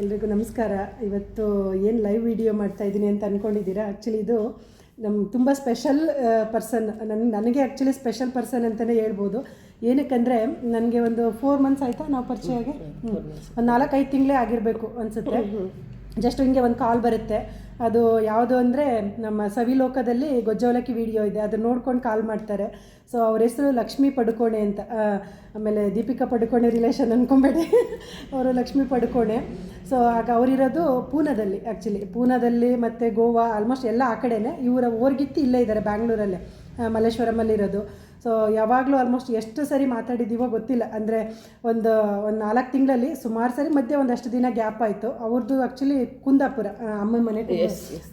ಎಲ್ರಿಗೂ ನಮಸ್ಕಾರ. ಇವತ್ತು ಏನು ಲೈವ್ ವಿಡಿಯೋ ಮಾಡ್ತಾ ಇದ್ದೀನಿ ಅಂತ ಅಂದ್ಕೊಂಡಿದ್ದೀರಾ ಆ್ಯಕ್ಚುಲಿ ಇದು ನಮ್ಮ ತುಂಬ ಸ್ಪೆಷಲ್ ಪರ್ಸನ್ ನನ್ನ ನನಗೆ ಆ್ಯಕ್ಚುಲಿ ಸ್ಪೆಷಲ್ ಪರ್ಸನ್ ಅಂತಲೇ ಹೇಳ್ಬೋದು. ಏನಕ್ಕಂದರೆ ನನಗೆ ಒಂದು ಫೋರ್ ಮಂತ್ಸ್ ಆಯಿತಾ ನಾವು ಪರಿಚಯ ಆಗಿ? ಒಂದು ನಾಲ್ಕೈದು ತಿಂಗಳೇ ಆಗಿರಬೇಕು ಅನಿಸುತ್ತೆ. ಜಸ್ಟ್ ಹಿಂಗೆ ಒಂದು ಕಾಲ್ ಬರುತ್ತೆ. ಅದು ಯಾವುದು ಅಂದರೆ ನಮ್ಮ ಸವಿಲೋಕದಲ್ಲಿ ಗೊಜ್ಜೋಲಕ್ಕಿ ವಿಡಿಯೋ ಇದೆ. ಅದನ್ನು ನೋಡ್ಕೊಂಡು ಕಾಲ್ ಮಾಡ್ತಾರೆ. ಸೊ ಅವ್ರ ಹೆಸರು ಲಕ್ಷ್ಮೀ ಪಡುಕೋಣೆ ಅಂತ. ಆಮೇಲೆ ದೀಪಿಕಾ ಪಡುಕೋಣೆ ರಿಲೇಷನ್ ಅಂದ್ಕೊಂಬೇಡಿ ಅವರು ಲಕ್ಷ್ಮೀ ಪಡುಕೋಣೆ. ಸೊ ಆಗ ಅವರಿರೋದು ಪೂನಾದಲ್ಲಿ ಆ್ಯಕ್ಚುಲಿ ಪೂನಾದಲ್ಲಿ ಮತ್ತು ಗೋವಾ ಆಲ್ಮೋಸ್ಟ್ ಎಲ್ಲ ಆ ಕಡೆನೇ. ಇವರ ಓರ್ಗಿತ್ತಿ ಇಲ್ಲೇ ಇದ್ದಾರೆ ಬ್ಯಾಂಗ್ಳೂರಲ್ಲೇ ಮಲ್ಲೇಶ್ವರಮಲ್ಲಿರೋದು ಸೊ ಯಾವಾಗಲೂ ಆಲ್ಮೋಸ್ಟ್ ಎಷ್ಟು ಸರಿ ಮಾತಾಡಿದ್ದೀವೋ ಗೊತ್ತಿಲ್ಲ. ಅಂದರೆ ಒಂದು ಒಂದು ನಾಲ್ಕು ತಿಂಗಳಲ್ಲಿ ಸುಮಾರು ಸರಿ ಮಧ್ಯೆ ಒಂದಷ್ಟು ದಿನ ಗ್ಯಾಪ್ ಆಯಿತು. ಅವ್ರದ್ದು ಆ್ಯಕ್ಚುಲಿ ಕುಂದಾಪುರ ಅಮ್ಮ ಅಮ್ಮನ ಮನೆ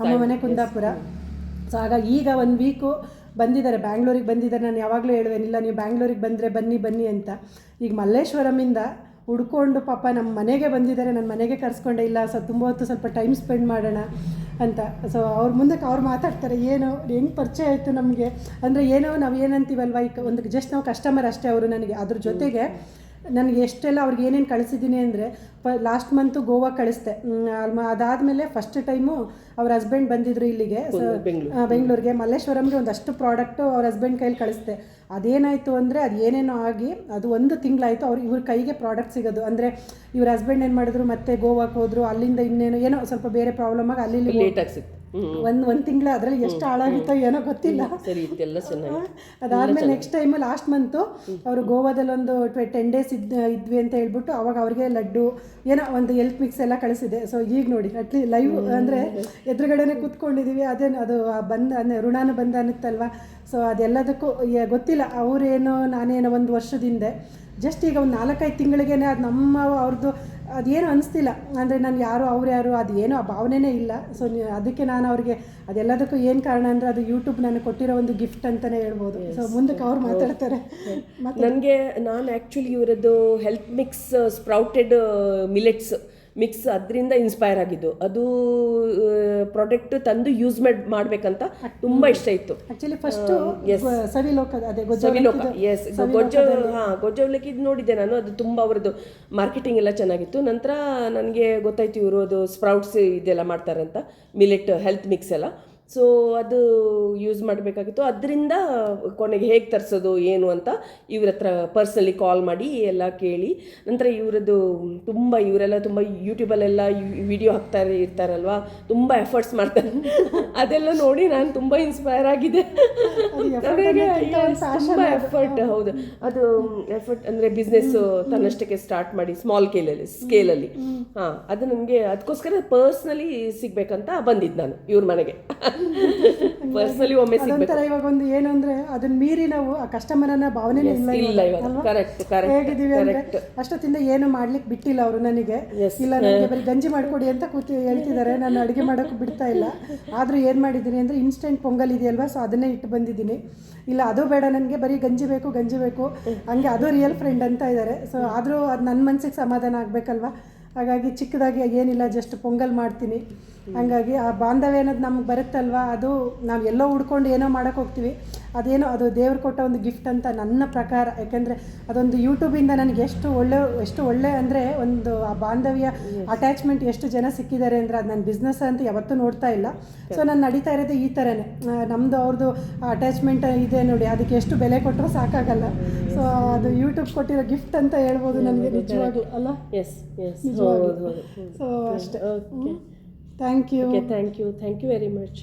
ಅಮ್ಮ ಮನೆ ಕುಂದಾಪುರ. ಸೊ ಆಗ ಈಗ ಒಂದು ವೀಕು ಬಂದಿದ್ದಾರೆ. ಬ್ಯಾಂಗ್ಳೂರಿಗೆ ಬಂದಿದ್ದಾರೆ. ನಾನು ಯಾವಾಗಲೂ ಹೇಳುವೇನಿಲ್ಲ ನೀವು ಬ್ಯಾಂಗ್ಳೂರಿಗೆ ಬಂದರೆ ಬನ್ನಿ ಬನ್ನಿ ಅಂತ. ಈಗ ಮಲ್ಲೇಶ್ವರಮಿಂದ ಹುಡ್ಕೊಂಡು ಪಾಪ ನಮ್ಮ ಮನೆಗೆ ಬಂದಿದ್ದಾರೆ. ನನ್ನ ಮನೆಗೆ ಕರ್ಸ್ಕೊಂಡೆ. ಇಲ್ಲ ಸೊ ತುಂಬ ಹೊತ್ತು ಸ್ವಲ್ಪ ಟೈಮ್ ಸ್ಪೆಂಡ್ ಮಾಡೋಣ. ಅಂತ. ಸೊ ಅವ್ರ ಮುಂದಕ್ಕೆ ಅವ್ರು ಮಾತಾಡ್ತಾರೆ ಏನು ಹೆಂಗೆ ಪರಿಚಯ ಆಯಿತು ನಮಗೆ? ಅಂದರೆ ಏನೋ ನಾವು ಏನಂತೀವಲ್ವ? ಈಗ ಒಂದು ಜಸ್ಟ್ ನಾವು ಕಸ್ಟಮರ್ ಅಷ್ಟೇ ಅವರು ನನಗೆ. ಅದ್ರ ಜೊತೆಗೆ ನನಗೆ ಎಷ್ಟೆಲ್ಲ ಅವ್ರಿಗೆ ಏನೇನು ಕಳಿಸಿದ್ದೀನಿ ಅಂದರೆ ಪ ಲಾಸ್ಟ್ ಮಂತು ಗೋವಾ ಕಳಿಸ್ದೆ. ಅದಾದಮೇಲೆ ಫಸ್ಟ್ ಟೈಮು ಅವ್ರ ಹಸ್ಬೆಂಡ್ ಬಂದಿದ್ರು ಇಲ್ಲಿಗೆ. ಸೊ ಬೆಂಗಳೂರಿಗೆ. ಮಲ್ಲೇಶ್ವರಂಗೆ ಒಂದಷ್ಟು ಪ್ರಾಡಕ್ಟು ಅವ್ರ ಹಸ್ಬೆಂಡ್ ಕೈಲಿ ಕಳಿಸ್ದೆ. ಅದೇನಾಯಿತು ಅಂದರೆ ಅದು ಏನೇನೋ ಆಗಿ ಅದು ಒಂದು ತಿಂಗಳಾಯಿತು ಅವ್ರು ಇವ್ರ ಕೈಗೆ ಪ್ರಾಡಕ್ಟ್ ಸಿಗೋದು. ಅಂದರೆ ಇವ್ರ ಹಸ್ಬೆಂಡ್ ಏನು ಮಾಡಿದ್ರು ಮತ್ತೆ ಗೋವಾಕ್ಕೆ ಹೋದ್ರು ಅಲ್ಲಿಂದ ಇನ್ನೇನೋ ಏನೋ ಸ್ವಲ್ಪ ಬೇರೆ ಪ್ರಾಬ್ಲಮ್ ಆಗಿ ಅಲ್ಲಿ ಲೇಟಾಗಿ ಸಿಕ್ತು. ಒಂದು ಒಂದು ತಿಂಗಳು ಅದರಲ್ಲಿ ಎಷ್ಟು ಹಾಳಾಗಿತ್ತೋ ಏನೋ ಗೊತ್ತಿಲ್ಲ. ಸರಿ ಇದೆಲ್ಲ ಚೆನ್ನಾಗಿ ಅದಾದಮೇಲೆ ನೆಕ್ಸ್ಟ್ ಟೈಮ್ ಲಾಸ್ಟ್ ಮಂತು ಅವರು ಗೋವಾದಲ್ಲಿ ಒಂದು ಟೆನ್ ಡೇಸ್ ಇದ್ ಇದ್ವಿ ಅಂತ ಹೇಳ್ಬಿಟ್ಟು ಅವಾಗ ಅವ್ರಿಗೆ ಲಡ್ಡು ಏನೋ ಒಂದು ಎಲ್ತ್ ಮಿಕ್ಸ್ ಎಲ್ಲ ಕಳಿಸಿದೆ. ಸೊ ಈಗ ನೋಡಿ ಅಟ್ಲಿ ಲೈವ್ ಅಂದ್ರೆ ಎದುರುಗಡೆನೆ ಕೂತ್ಕೊಂಡಿದ್ದೀವಿ ಅದೇನು ಅದು ಬಂದ ಅಂದರೆ ಋಣಾನು ಬಂದ ಅನ್ನತ್ತಲ್ವಾ? ಸೊ ಅದೆಲ್ಲದಕ್ಕೂ ಯ- ಗೊತ್ತಿಲ್ಲ ಅವರೇನೋ ನಾನೇನೋ ಒಂದು ವರ್ಷದಿಂದ ಜಸ್ಟ್ ಈಗ ಒಂದು ನಾಲ್ಕೈದು ತಿಂಗಳಿಗೆ ಅದು ನಮ್ಮ ಅವ್ರದ್ದು ಅದೇನು ಅನಿಸ್ತಿಲ್ಲ. ಅಂದರೆ ನಾನು ಯಾರು ಅವ್ರು ಯಾರು ಅದು ಏನೋ ಆ ಭಾವನೆನೇ ಇಲ್ಲ. ಸೊ ಅದಕ್ಕೆ ನಾನು ಅವ್ರಿಗೆ ಅದೆಲ್ಲದಕ್ಕೂ ಏನು ಕಾರಣ ಅಂದರೆ ಅದು ಯೂಟ್ಯೂಬ್ ನನಗೆ ಕೊಟ್ಟಿರೋ ಒಂದು ಗಿಫ್ಟ್ ಅಂತಲೇ ಹೇಳ್ಬೋದು. ಸೊ ಮುಂದಕ್ಕೆ ಅವ್ರು ಮಾತಾಡ್ತಾರೆ. ನನಗೆ ನಾನು actually ಇವರದ್ದು health mix sprouted millets mix ಅದರಿಂದ ಇನ್ಸ್ಪೈರ್ ಆಗಿದ್ದು. ಅದು ಪ್ರಾಡಕ್ಟ್ ತಂದು ಯೂಸ್ ಮಾಡಿ ಮಾಡಬೇಕಂತ ತುಂಬ ಇಷ್ಟ ಇತ್ತು. ಆ್ಯಕ್ಚುಲಿ ಫಸ್ಟು ಸವಿಲೋಕ ಎಸ್ ಗೊಜ್ಜ ಹಾಂ ಗೊಜ್ಜ ಅವಲಕ್ಕಿದು ನೋಡಿದ್ದೆ ನಾನು. ಅದು ತುಂಬ ಅವರದ್ದು ಮಾರ್ಕೆಟಿಂಗ್ ಎಲ್ಲ ಚೆನ್ನಾಗಿತ್ತು. ನಂತರ ನನಗೆ ಗೊತ್ತಾಯ್ತು ಇವರು ಅದು ಸ್ಪ್ರೌಟ್ಸ್ ಇದೆಲ್ಲ ಮಾಡ್ತಾರೆ ಅಂತ. ಮಿಲೆಟ್ ಹೆಲ್ತ್ ಮಿಕ್ಸ್ ಎಲ್ಲ. ಸೊ ಅದು ಯೂಸ್ ಮಾಡಬೇಕಾಗಿತ್ತು. ಅದರಿಂದ ಕೊನೆಗೆ ಹೇಗೆ ತರಿಸೋದು ಏನು ಅಂತ ಇವ್ರ ಹತ್ರ ಪರ್ಸ್ನಲಿ ಕಾಲ್ ಮಾಡಿ ಎಲ್ಲ ಕೇಳಿ. ನಂತರ ಇವರದ್ದು ತುಂಬ ಇವರೆಲ್ಲ ತುಂಬ ಯೂಟ್ಯೂಬಲ್ಲೆಲ್ಲ ವಿಡಿಯೋ ಹಾಕ್ತಾ ಇರ್ತಾರಲ್ವಾ ತುಂಬ ಎಫರ್ಟ್ಸ್ ಮಾಡ್ತಾರೆ. ಅದೆಲ್ಲ ನೋಡಿ ನಾನು ತುಂಬ ಇನ್ಸ್ಪೈರ್ ಆಗಿದೆ. ತುಂಬ ಎಫರ್ಟ್ ಹೌದು. ಅದು ಎಫರ್ಟ್ ಅಂದರೆ ಬಿಸ್ನೆಸ್ಸು ತನ್ನಷ್ಟಕ್ಕೆ ಸ್ಟಾರ್ಟ್ ಮಾಡಿ ಸ್ಮಾಲ್ ಸ್ಕೇಲಲ್ಲಿ ಸ್ಕೇಲಲ್ಲಿ ಹಾಂ ಅದು ನನಗೆ ಅದಕ್ಕೋಸ್ಕರ ಪರ್ಸ್ನಲಿ ಸಿಗಬೇಕಂತ ಬಂದಿದ್ದು ನಾನು ಇವ್ರ ಮನೆಗೆ. ಪರ್ಸ್ನಲಿ ಒಮ್ಮೆ ಸಿಗ್ಬೇಕು. ಅದೊಂಥರ ಇವಾಗ ಒಂದು ಏನು ಅಂದ್ರೆ ಅದನ್ನ ಮೀರಿ ನಾವು ಆ ಕಸ್ಟಮರ್ ಅನ್ನ ಇಲ್ಲ ಇಲ್ಲ ಇವಾಗ. ಕರೆಕ್ಟ್ ಕರೆಕ್ಟ್ ಹೇಗಿದ್ದೀವಿ ಅಂದರೆ ಅಷ್ಟೊತ್ತಿಂದ ಏನು ಮಾಡ್ಲಿಕ್ಕೆ ಬಿಟ್ಟಿಲ್ಲ ಅವರು ನನಗೆ. ಇಲ್ಲ ನನಗೆ ಬರೀ ಗಂಜಿ ಮಾಡ್ಕೊಡಿ ಅಂತ ಕೂತಿ ಹೇಳ್ತಿದ್ದಾರೆ. ನಾನು ಅಡುಗೆ ಮಾಡೋಕ್ಕೂ ಬಿಡ್ತಾ ಇಲ್ಲ. ಆದರೂ ಏನು ಮಾಡಿದ್ದೀನಿ ಅಂದರೆ ಇನ್ಸ್ಟೆಂಟ್ ಪೊಂಗಲ್ ಇದೆಯಲ್ವಾ ಸೊ ಅದನ್ನೇ ಇಟ್ಟು ಬಂದಿದ್ದೀನಿ. ಇಲ್ಲ ಅದು ಬೇಡ ನನಗೆ ಬರೀ ಗಂಜಿ ಬೇಕು ಗಂಜಿ ಬೇಕು. ಹಂಗೆ ಅದು ರಿಯಲ್ ಫ್ರೆಂಡ್ ಅಂತ ಇದ್ದಾರೆ ಸೊ ಆದರೂ ಅದು ನನ್ನ ಮನಸ್ಸಿಗೆ ಸಮಾಧಾನ ಆಗಬೇಕಲ್ವಾ? ಹಾಗಾಗಿ ಚಿಕ್ಕದಾಗಿ ಏನಿಲ್ಲ ಜಸ್ಟ್ ಪೊಂಗಲ್ ಮಾಡ್ತೀನಿ. ಹಂಗಾಗಿ ಆ ಬಾಂಧವ್ಯ ಅನ್ನೋದು ನಮ್ಗೆ ಬರುತ್ತಲ್ವಾ? ಅದು ನಾವು ಎಲ್ಲೋ ಉಡ್ಕೊಂಡು ಏನೋ ಮಾಡೋಕೆ ಹೋಗ್ತೀವಿ. ಅದೇನೋ ಅದು ದೇವ್ರು ಕೊಟ್ಟ ಒಂದು ಗಿಫ್ಟ್ ಅಂತ ನನ್ನ ಪ್ರಕಾರ. ಯಾಕೆಂದರೆ ಅದೊಂದು ಯೂಟ್ಯೂಬಿಂದ ನನಗೆ ಎಷ್ಟು ಒಳ್ಳೆ ಎಷ್ಟು ಒಳ್ಳೆ ಅಂದರೆ ಒಂದು ಆ ಬಾಂಧವ್ಯ ಅಟ್ಯಾಚ್ಮೆಂಟ್ ಎಷ್ಟು ಜನ ಸಿಕ್ಕಿದ್ದಾರೆ ಅಂದರೆ ಅದು ನನ್ನ ಬಿಸ್ನೆಸ್ ಅಂತ ಯಾವತ್ತೂ ನೋಡ್ತಾ ಇಲ್ಲ. ಸೊ ನಾನು ನಡೀತಾ ಇರೋದು ಈ ಥರನೇ ನಮ್ಮದು ಅವ್ರದ್ದು ಅಟ್ಯಾಚ್ಮೆಂಟ್ ಇದೆ ನೋಡಿ ಅದಕ್ಕೆ ಎಷ್ಟು ಬೆಲೆ ಕೊಟ್ಟರೂ ಸಾಕಾಗಲ್ಲ. ಸೊ ಅದು ಯೂಟ್ಯೂಬ್ ಕೊಟ್ಟಿರೋ ಗಿಫ್ಟ್ ಅಂತ ಹೇಳ್ಬೋದು ನನಗೆ ನಿಜವಾಗ್ಲೂ ಅಲ್ಲ? ಎಸ್ ಎಸ್ ಸೊ ಅಷ್ಟೇ. Okay thank you okay thank you thank you very much